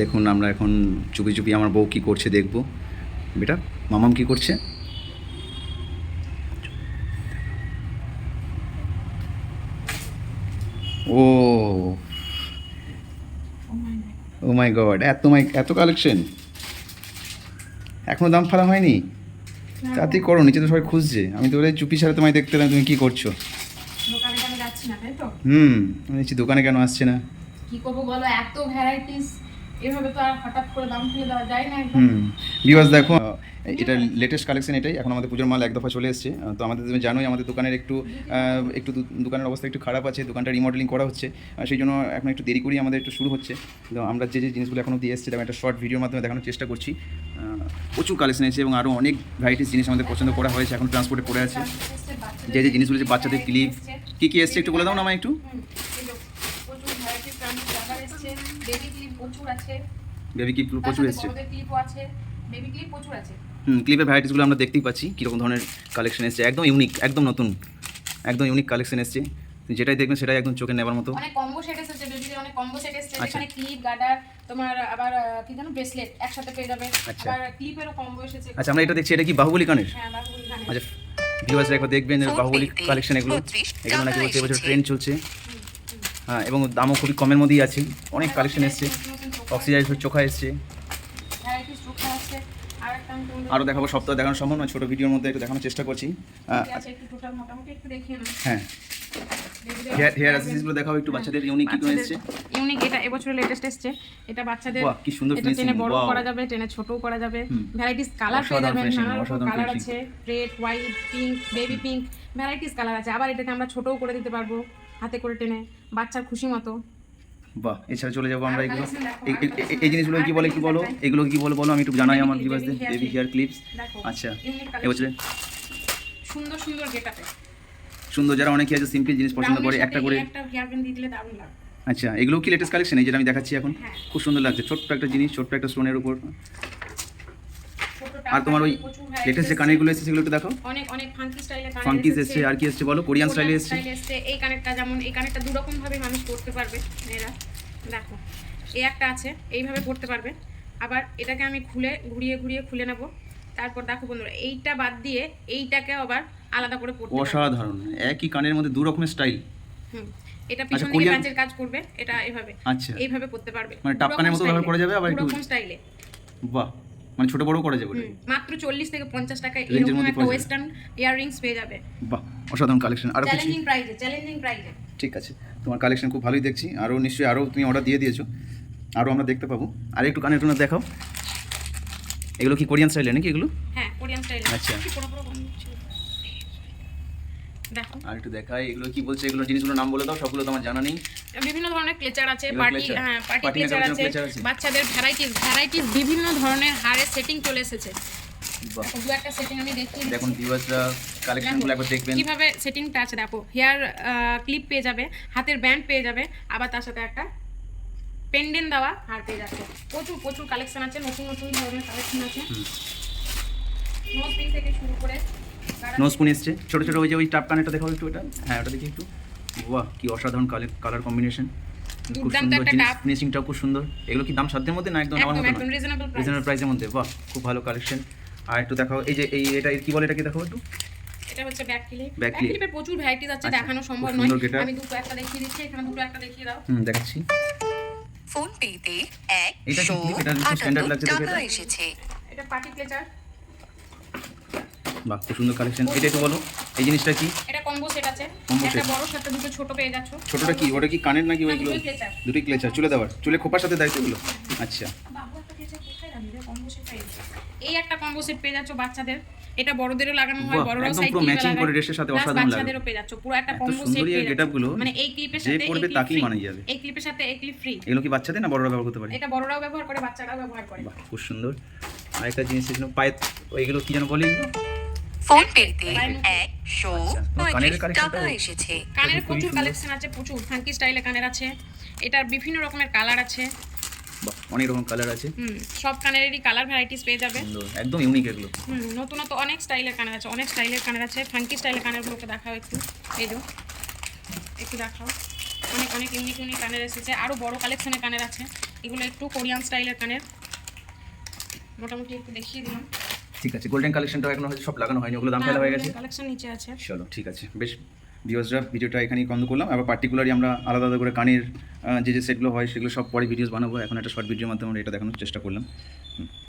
দেখুন আমরা এখন চুপি চুপি আমার বউ কি করছে দেখব। বেটা মামাম কি করছে? ও ও মাই গড এত মাই এত কালেকশন। এখনও দাম ফেলা হয়নি? তাতেই করো নিচে তো সবাই খুঁজছে। আমি তো ওদের চুপি ছাড়া তোমায় দেখতে পেলাম তুমি কি করছ? না হুম দেখছি দোকানে কেন আসছে না? কি করব বলো? এত ভ্যারাইটিস এভাবে তো আর হঠাৎ করে দাম ফেলে দেওয়া যায় না হুম। বিকজ দেখো এটা লেটেস্ট কালেকশন এটাই। এখন আমাদের পুজোর মাল এক দফা চলে এসেছে। তো আমাদের তুমি জানোই আমাদের দোকানের একটু একটু দোকানের অবস্থা একটু খারাপ আছে দোকানটা রিমডেলিং করা হচ্ছে। সেই জন্য এখন একটু দেরি করেই আমাদের একটু শুরু হচ্ছে। তো আমরা যে যে জিনিসগুলো এখনও দিয়ে এসেছি আমি একটা শর্ট ভিডিওর মাধ্যমে দেখানোর চেষ্টা করছি। প্রচুর কালেকশন এসেছে এবং আরও অনেক ভ্যারাইটিস জিনিস আমাদের পছন্দ করা হয়েছে এখন ট্রান্সপোর্টে পড়ে আছে। যে যে জিনিসগুলো যে বাচ্চাদের ক্লিপ কী কী এসছে একটু বলে দাও না আমায় একটু হুম, এই যে প্রচুর ভ্যারাইটিস কালার এসছে বেবি ক্লিপ প্রচুর আছে। বেবি ক্লিপ প্রচুর এসছে। ক্লিপও আছে। বেবি ক্লিপ প্রচুর আছে। হুম ক্লিপের ভ্যারাইটিসগুলো আমরা দেখতেই পাচ্ছি কীরকম ধরনের কালেকশন এসছে। একদম ইউনিক একদম নতুন একদম ইউনিক কালেকশন এসছে। যেটাই দেখবেন সেটাই একদম চোখে নেবার মতো। অনেক কম্বো সেট এসেছে বেবিদের অনেক কম্বো সেট এসেছে। আচ্ছা। যেখানে ক্লিপ গার্ডার তোমার আবার কি জানো ব্রেসলেট একসাথে পেয়ে যাবে। আচ্ছা। আবার ক্লিপেরও কম্বো এসেছে। আচ্ছা আমরা এটা দেখছি এটা কি বাহুবলী কানের হ্যাঁ বাহুবলী গানের। আচ্ছা ভিউয়ার্সরা একবার দেখবেন বাহুবলী কালেকশন এগুলো। 32 এগুলো নাকি এবছর ট্রেন্ড চলছে। হ্যাঁ এবং দামও খুবই কমের মধ্যেই আছে। অনেক কালেকশন এসছে। অক্সিজাইজার চোখা এসছে। আরও দেখাবো সপ্তাহে দেখানো সম্ভব নয় ছোটো ভিডিওর মধ্যে একটু দেখানোর চেষ্টা করছি। হ্যাঁ। হেয়ার হেয়ার অ্যাসেসরিজগুলো দেখাও একটু বাচ্চাদের ইউনিক কি কোনো ইউনিক এটা লেটেস্ট এসছে। এটা বাচ্চাদের বাহ, কি সুন্দর টেনে বড় করা যাবে টেনে ছোটও করা যাবে। ভ্যারাইটিস কালার পেয়ে যাবেন নানা রকম কালার আছে red white pink baby pink varieties colour আছে। আবার এটাকে আমরা ছোটও করে দিতে পারব। হাতে করে টেনে বাচ্চার খুশি মতো। বাহ এছাড়া চলে যাব আমরা এগুলো। এই- জিনিসগুলো কি বলে কি বলো? এগুলো কি বলে বলো? আমি একটু জানাই আমার ভিউয়ার্সদের বেবি হেয়ার ক্লিপস আচ্ছা এবছরে সুন্দর সুন্দর গেটাপে সুন্দর যারা অনেকে আছে সিম্পল জিনিস পছন্দ করে একটা করে একটা হেয়ার ব্যান্ড দিয়ে দিলে দারুণ লাগবে আচ্ছা এগুলো কি লেটেস্ট কালেকশন এই যেটা আমি দেখাচ্ছি এখন। হ্যাঁ। খুব সুন্দর লাগছে ছোট্ট একটা জিনিস ছোট্ট একটা স্টোনের উপর। আর তোমার ওই লেটেস্ট যে কানেরগুলো এসেছে সেগুলো একটু দেখাও অনেক অনেক ফাঙ্কি স্টাইলে কানের ফাঙ্কিস এসছে। আর কি এসছে বলো? কোরিয়ান স্টাইলে এসছে। এই কানেরটা যেমন এই কানেরটা দু রকম ভাবে মানুষ করতে পারবে এরা দেখো এই একটা আছে এইভাবে করতে পারবে। আবার এটাকে আমি খুলে ঘুরিয়ে ঘুরিয়ে খুলে নেব। তারপর দেখো বন্ধুরা এইটা বাদ দিয়ে এইটাকে আবার আলাদা করে পড়তে অসাধারণ একই কানের মধ্যে দু রকমের স্টাইল হুম এটা পিছন দিকে কাঁচের কাজ করবে এটা এভাবে। আচ্ছা। এইভাবে করতে পারবে। মানে টাপ কানের মতো ব্যবহার করা যাবে, আবার একটু- স্টাইলে বাহ। মানে ছোট বড় করা যাবে মাত্র চল্লিশ থেকে পঞ্চাশ টাকায় Range এরকম একটা ওয়েস্টার্ন ইয়াররিংস পেয়ে যাবে। বাহ অসাধারণ কালেকশন আর কিছু? চ্যালেঞ্জিং প্রাইজে চ্যালেঞ্জিং প্রাইজে ঠিক আছে তোমার কালেকশন খুব ভালোই দেখছি। আরও নিশ্চয়ই আরও তুমি অর্ডার দিয়ে দিয়েছ। আরও আমরা দেখতে পাবো। আর একটু কানের টুনে দেখাও। এগুলো কি কোরিয়ান স্টাইলে নাকি এগুলো? হ্যাঁ কোরিয়ান স্টাইলে। আচ্ছা। দেখো। আর একটু দেখাই এগুলো কি বলছে এগুলো জিনিসগুলোর নাম বলে দাও সবগুলো তো আমার জানা নেই। বিভিন্ন ধরনের ক্লেচার আছে পার্টি হ্যাঁ পার্টি ক্লেচার আছে বাচ্চাদের ভ্যারাইটিস ভ্যারাইটিস বিভিন্ন ধরনের হারের সেটিং চলে এসেছে। বাহ। দেখো, দু একটা সেটিং আমি দেখিয়ে দিচ্ছি। দেখুন ভিউয়ার্সরা কালেকশনগুলো একবার দেখবেন। কীভাবে সেটিংটা আছে দেখো হেয়ার ক্লিপ পেয়ে যাবে হাতের ব্যান্ড পেয়ে যাবে আবার তার সাথে একটা পেন্ডেন্ট দেওয়া হার পেয়ে যাচ্ছে। প্রচুর প্রচুর কালেকশন আছে নতুন নতুন ধরনের কালেকশন আছে। নোজ থেকে শুরু করে গাড়া- নোজ স্পুন এসছে। ছোটো ছোটো ওই যে ওই টাপ কানেরটা দেখাও একটু ওটা হ্যাঁ ওটা দেখি একটু। বাহ কি অসাধারণ কালার কালার কম্বিনেশন খুব সুন্দর জিনিস ফিনিশিংটাও খুব সুন্দর। এগুলো কি দাম সাধ্যের মধ্যে না একদম আমার মতো রিজনেবল প্রাইসের মধ্যে। বাহ খুব ভালো কালেকশন আর একটু দেখাও এই যে এই এটা কি বলে এটাকে দেখাও একটু? এটা হচ্ছে ব্যাক ক্লিপ ব্যাক। ক্লিপের প্রচুর ভ্যারাইটিস আছে আচ্ছা, দেখানো সম্ভব নয়। আমি দুটো একটা দেখিয়ে দিচ্ছি এখানে দুটো একটা দেখিয়ে দাও। হুম দেখাচ্ছি। ফোন পেতে এটা? এটা লাগছে দেখে এটা। পার্টি ক্লেচার বাহ খুব সুন্দর কালেকশন এটা একটু বলো এই জিনিসটা কি? এটা কম্বো সেট আছে। একটা set। বড় সাথে দুটো ছোট পেয়ে যাচ্ছ। ছোটটা কি? ওটা কি কানের নাকি ওইগুলো? দুটোই ক্লেচার চুলে দেওয়ার। চুলে খোপার সাথে দেয় তো এগুলো? আচ্ছা। কম্বো সেট এই একটা কম্বো সেট পেয়ে যাচ্ছ বাচ্চাদের। এটা বড়দেরও লাগানো হয় বড়রাও সাইড পুরো matching করে ড্রেসের সাথে অসাধারণ লাগে। বাচ্চাদেরও পেয়ে যাচ্ছ। পুরো একটা কম্বো সেট পেয়ে গুলো, মানে এই ক্লিপের সাথে এই clip তাকেই free। যাবে। এই ক্লিপের সাথে এই ক্লিপ ফ্রি এগুলো কি বাচ্চাদের না বড়রা ব্যবহার করতে পারে? এটা বড়রাও ব্যবহার করে বাচ্চারাও ব্যবহার করে। বাহ খুব সুন্দর। আরেকটা জিনিস ছিল পায়ে ওইগুলো কি যেন বলে এগুলো? ফোন পেতে বাইরে- একশো আচ্ছা, কানের টাকা এসেছে। কানের প্রচুর কালেকশন আছে প্রচুর। ফাঙ্কি স্টাইলে কানের আছে। এটার বিভিন্ন রকমের কালার আছে। অনেক রকম কালার আছে। হুম সব কানেরই কালার ভ্যারাইটিস পেয়ে যাবে। একদম ইউনিক এগুলো। হুম নতুনত অনেক স্টাইলের কানের আছে অনেক স্টাইলের কানের আছে। ফাঙ্কি স্টাইলের কানেরগুলোকে দেখাও একটু। এই একটু দেখাও। অনেক অনেক ইউনিক ইউনিক কানের এসেছে। আরও বড় কালেকশনের কানের আছে। এগুলো একটু কোরিয়ান স্টাইলের কানের। মোটামুটি একটু দেখিয়ে দিলাম। ঠিক আছে গোল্ডেন কালেকশনটা এখন হয়তো সব লাগানো হয়নি ওগুলো দাম ফেলা হয়ে গেছে? কালেকশন নিচে আছে। চলো ঠিক আছে বেশ ভিউজরা ভিডিওটা এখানেই বন্ধ করলাম। আবার পার্টিকুলারই আমরা আলাদা আলাদা করে কানের যে যে সেটগুলো হয় সেগুলো সব পরে ভিডিওস বানাবো। এখন একটা শর্ট ভিডিওর মাধ্যমে আমরা এটা দেখানোর চেষ্টা করলাম।